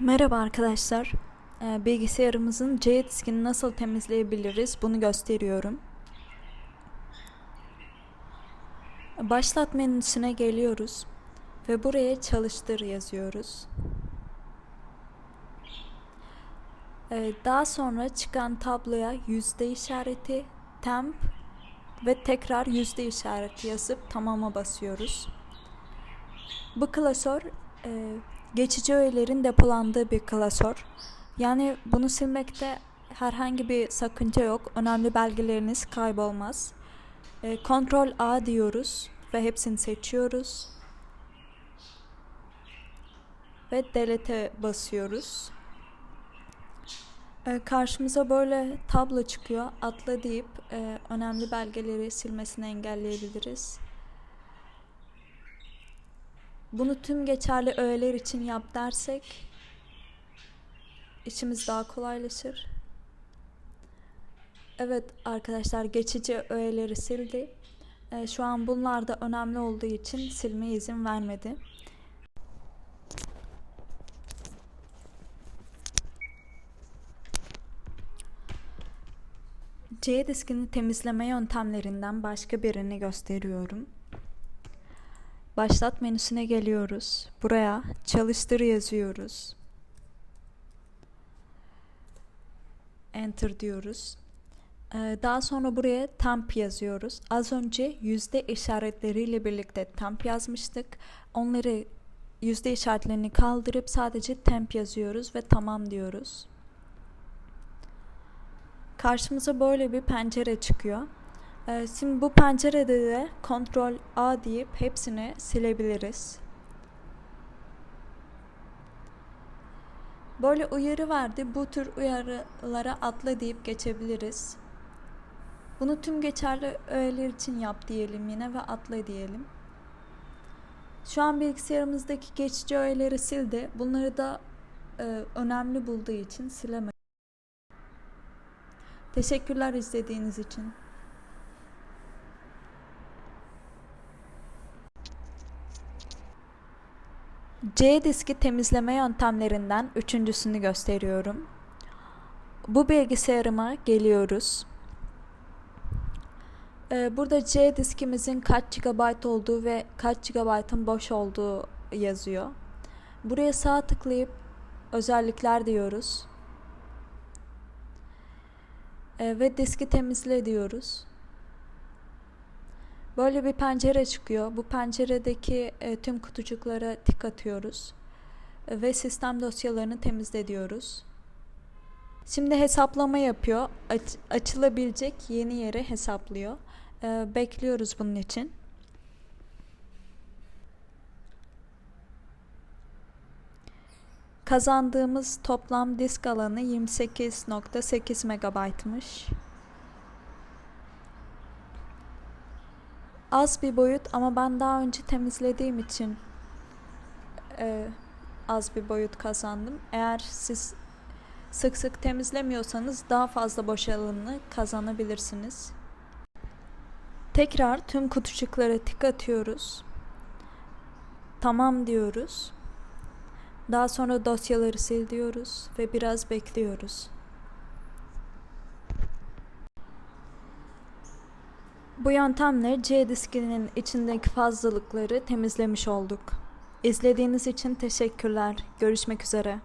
Merhaba arkadaşlar. Ee, Bilgisayarımızın C diskini nasıl temizleyebiliriz bunu gösteriyorum. Başlat menüsüne geliyoruz ve buraya çalıştır yazıyoruz. Ee, Daha sonra çıkan tabloya yüzde işareti, temp ve tekrar yüzde işareti yazıp tamama basıyoruz. Bu klasör e, geçici öğelerin depolandığı bir klasör. Yani bunu silmekte herhangi bir sakınca yok. Önemli belgeleriniz kaybolmaz. E, Ctrl A diyoruz ve hepsini seçiyoruz. Ve delete basıyoruz. E, karşımıza böyle tablo çıkıyor. Atla deyip e, önemli belgeleri silmesini engelleyebiliriz. Bunu tüm geçerli öğeler için yap dersek işimiz daha kolaylaşır. Evet arkadaşlar geçici öğeleri sildi. Ee, şu an bunlar da önemli olduğu için silmeye izin vermedi. C diskini temizleme yöntemlerinden başka birini gösteriyorum. Başlat menüsüne geliyoruz. Buraya çalıştır yazıyoruz. Enter diyoruz. Ee, Daha sonra buraya temp yazıyoruz. Az önce yüzde işaretleriyle birlikte temp yazmıştık. Onları yüzde işaretlerini kaldırıp sadece temp yazıyoruz ve tamam diyoruz. Karşımıza böyle bir pencere çıkıyor. Ee, Şimdi bu pencerede de Ctrl A deyip hepsini silebiliriz. Böyle uyarı verdi. Bu tür uyarılara atla deyip geçebiliriz. Bunu tüm geçerli öğeler için yap diyelim yine ve atla diyelim. Şu an bilgisayarımızdaki geçici öğeleri sildi. Bunları da e, önemli bulduğu için silemedi. Teşekkürler izlediğiniz için. C diski temizleme yöntemlerinden üçüncüsünü gösteriyorum. Bu bilgisayarıma geliyoruz. Ee, Burada C diskimizin kaç GB olduğu ve kaç GB'ın boş olduğu yazıyor. Buraya sağ tıklayıp özellikler diyoruz. Ee, Ve diski temizle diyoruz. Böyle bir pencere çıkıyor. Bu penceredeki e, tüm kutucuklara tik atıyoruz. E, ve sistem dosyalarını temizle diyoruz. Şimdi hesaplama yapıyor. Aç- açılabilecek yeni yeri hesaplıyor. E, bekliyoruz bunun için. Kazandığımız toplam disk alanı 28.8 megabaytmış. Az bir boyut ama ben daha önce temizlediğim için e, az bir boyut kazandım. Eğer siz sık sık temizlemiyorsanız daha fazla boş alanı kazanabilirsiniz. Tekrar tüm kutucuklara tık atıyoruz. Tamam diyoruz. Daha sonra dosyaları sil diyoruz ve biraz bekliyoruz. Bu yöntemle C diskinin içindeki fazlalıkları temizlemiş olduk. İzlediğiniz için teşekkürler. Görüşmek üzere.